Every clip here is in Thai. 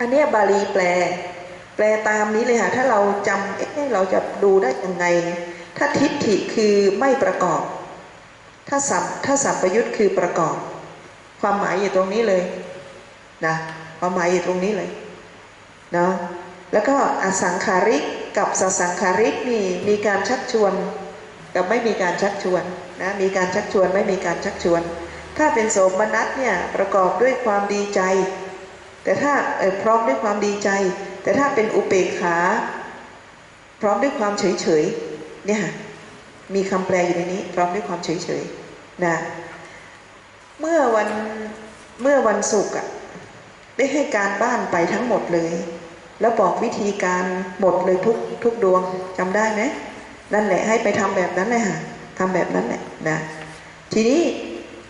อันนี้บาลีแปล แปลตามนี้เลยค่ะ ถ้าเราจำเอ๊ะเราจะดูได้ยังไง ถ้าทิฏฐิคือไม่ประกอบ ถ้าสับถ้าสับปยุทธ์คือประกอบ ความหมายอยู่ตรงนี้เลยนะความหมายอยู่ตรงนี้เลยเนาะแล้วก็อสังขาริกกับสสังขาริกนี่มีการชักชวน กับไม่มีการชักชวนนะมีการชักชวนไม่มีการชักชวน ถ้าเป็นโสมนัสเนี่ยประกอบด้วยความดีใจ แต่ถ้าพร้อมด้วยความดีใจ แต่ถ้าเป็นอุเบกขา พร้อมด้วยความเฉยเฉยเนี่ยมีคำแปลอยู่ในนี้ พร้อมด้วยความเฉยเฉยนะเมื่อวันเมื่อวันศุกร์อะได้ให้การบ้านไปทั้งหมดเลย แล้วบอกวิธีการหมดเลยทุกทุกดวงจำได้ไหมนั่นแหละให้ไปทำแบบนั้นเลยค่ะทำแบบนั้นแหละนะทีนี้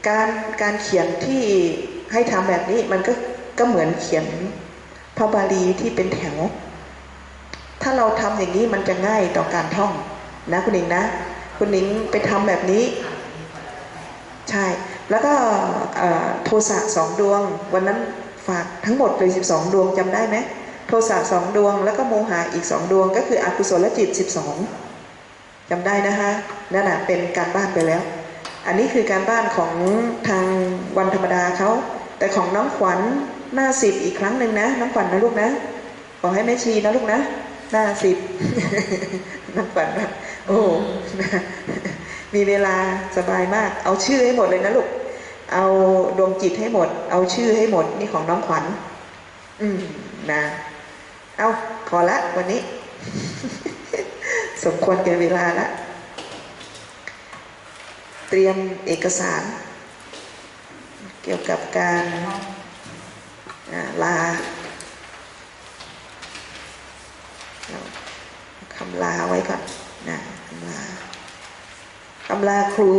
การการเขียนที่ให้ทำแบบนี้มันก็ ก็เหมือนเขียนพระบาลีที่เป็นแถว ถ้าเราทำอย่างนี้มันจะง่ายต่อการท่องนะคุณหนิงนะ คุณหนิงไปทำแบบนี้ ใช่ แล้วก็โทสะสองดวง วันนั้นฝากทั้งหมดเลย 12 ดวงจำได้ไหมโทสะสองดวง แล้วก็โมหะอีกสองดวง ก็คืออกุศลจิต 12จำได้นะคะนั่นน่ะเป็นการบ้านไปแล้ว อันนี้คือการบ้านของทางวันธรรมดาเขาแต่ของน้องขวัญ หน้าสิบอีกครั้งหนึ่งนะน้องขวัญนะลูกนะขอให้แม่ชีนะลูกนะหน้าสิบน้องขวัญนะโอ้มีเวลาสบายมาก เอาชื่อให้หมดเลยนะลูกเอาดวงจิตให้หมด เอาชื่อให้หมดนี่ของน้องขวัญ อืมนะเอาขอละวันนี้ สมควรแก่เวลาละเตรียมเอกสาร เกี่ยวกับการ ลาคำลาไว้ก่อนนะคำลาคำลาครู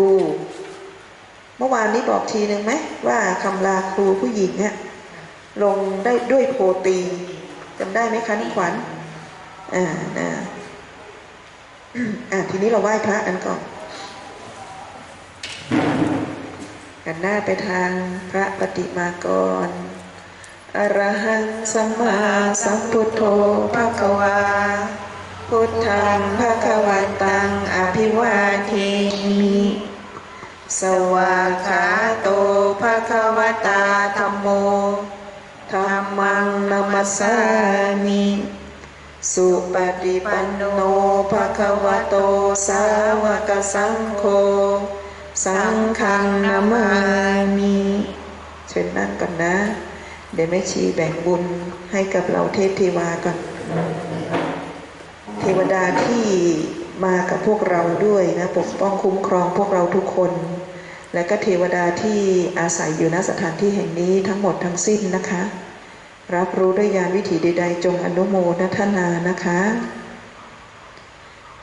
เมื่อวานนี้บอกทีหนึ่งไหมว่าคำลาครูผู้หญิงเนี่ยลงได้ด้วยโปรตีจำได้ไหมคะนิขวัญอ่านะอ่าทีนี้เราไหว้พระกันก่อนกันหน้าไปทางพระปฏิมากร อรหังสัมมาสัมพุทโธภะคะวา พุทธังภะคะวันตังอภิวาเทมิ สวาขาโตภะคะวตาธัมโมธัมมังนัมัสสามิสุปฏิปันโนภะคะวะโตสาวกสังโฆสังฆังนามามิเชิญนั่งก่อนนะ เดี๋ยวแม่ชีแบ่งบุญให้กับเราเทพเทวาก่อน เทวดาที่มากับพวกเราด้วยนะปกป้องคุ้มครองพวกเราทุกคน และก็เทวดาที่อาศัยอยู่ณสถานที่แห่งนี้ทั้งหมดทั้งสิ้นนะคะ รับรู้ด้วยญาณวิถีใดๆจงอนุโมทนานะคะ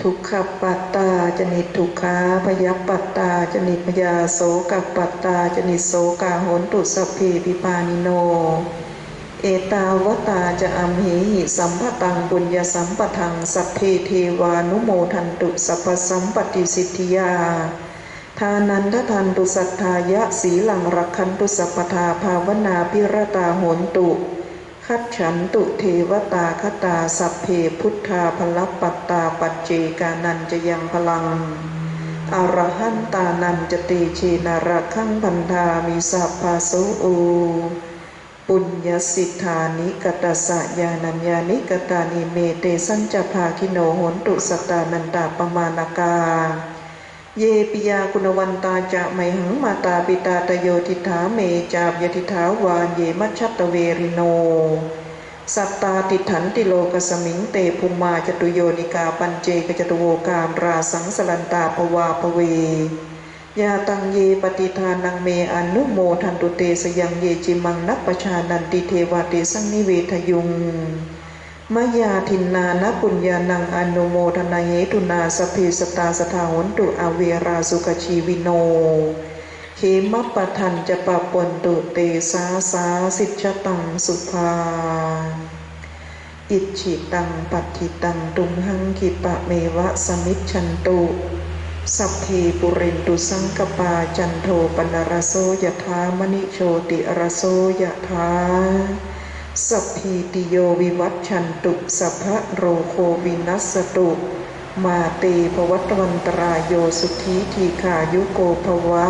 ทุกขปัตตาจนิทุกขาพยัปปัตตาจนิพยาโสกปัตตาจนิโสกาโหนตุสัพเพปิปานิโน เอตาวตาจะอัมเหหิสัมภตังบุญญาสัมปทังสัพเพเทวานุโมทันตุสัพพสัมปติสิทธิยา ทานันททันตุสัทธายะสีหลังรักขันตุสัพพทาภาวนาพิรตาโหนตุ คัดฉันตุเทวตาคตาสัพเพพุทธาพลปัตตาปัจเจกานันจะยังพลังอรหันตานันจะตเชนารักขังพันธามิสัพพาโสอูปุญญสิทธานิกตสะยานัญญานิกตานิเมเตสัญจภาคิโนโหนตุสตานันตาปมาณกา เยปิยาคุณวันตาจะไมหังมาตาปิตาตโยทิฐาเมจาบยทิฐาวานเยมัชัตเวริโน สัตตาติถันติโลกสมิงเตภุมมาจตุโยนิกาปัญเจกจตุโวกามราสังสลันตาภวาภเวยาตังเยปฏิทานังเมอนุโมทันตุเตสยังเยจิมังนัปปชานันติเทวาเตสังนิเวทยุง มยาทินนานปุญญานังอนุโมทนาเหตุนาสพเพสตาสทาหนตุอเวราสุกชีวิโนเขมปะทันจะปะปนตุเตสาสาสิชตังสุภา อิจิตังปัติตังตุมหังคิปะเมวะสมิชันตุ สัพเพปุเรนตุสังกปาจันโทปนรโสยถามณิโชติรโสยถา สัพพีติโยวิวัตชันตุสัพพะโรโควินัสตุ มาเตภวัตวันตรายโยสุขีทีขายุโกภวะ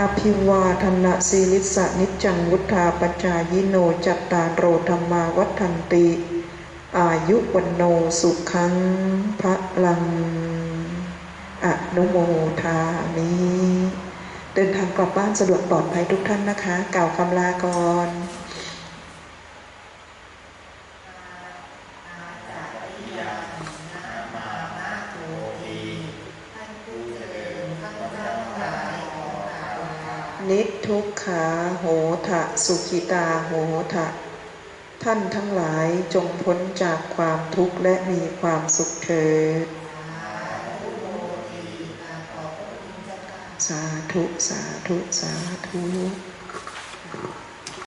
อภิวาทนะสีลิสะนิจังวุธาปจายิโนจัตตารโรธรรมาวัฏันติ อายุวันโนสุขังพระลัง อนุโมทามิเดินทางกลับบ้านสะดวกปลอดภัยทุกท่านนะคะ กล่าวคำลาก่อน นิทุกขาโหทะสุขิตาโหทะ ท่านทั้งหลายจงพ้นจากความทุกข์และมีความสุขเถิด สาธุ สาธุ สาธุ